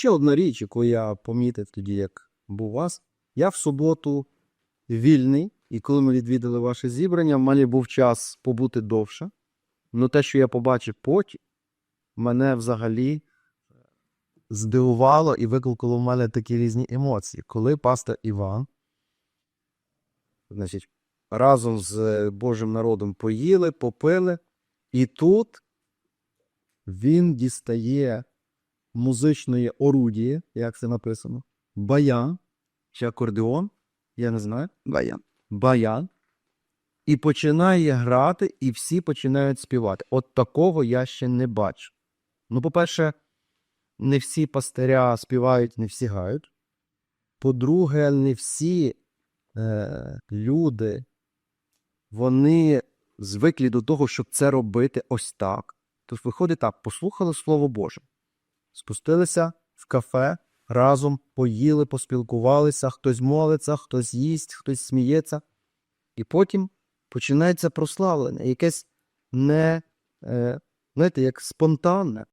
Ще одна річ, яку я помітив тоді, як був у вас. Я в суботу вільний, і коли ми відвідали ваше зібрання, в мене був час побути довше. Ну те, що я побачив потім, мене взагалі здивувало і викликало в мене такі різні емоції. Коли пастор Іван, значить, разом з Божим народом поїли, попили, і тут він дістає музичної орудії, як це написано, баян чи акордеон, я не знаю, Баян. баян, і починає грати, і всі починають співати. От такого я ще не бачу. Ну, по-перше, не всі пастиря співають, не всі гають. По-друге, не всі е, люди, вони звиклі до того, щоб це робити ось так. Тож виходить так, послухали Слово Боже, спустилися в кафе, разом поїли, поспілкувалися, хтось молиться, хтось їсть, хтось сміється. І потім починається прославлення, якесь не, е, знаєте, як спонтанне.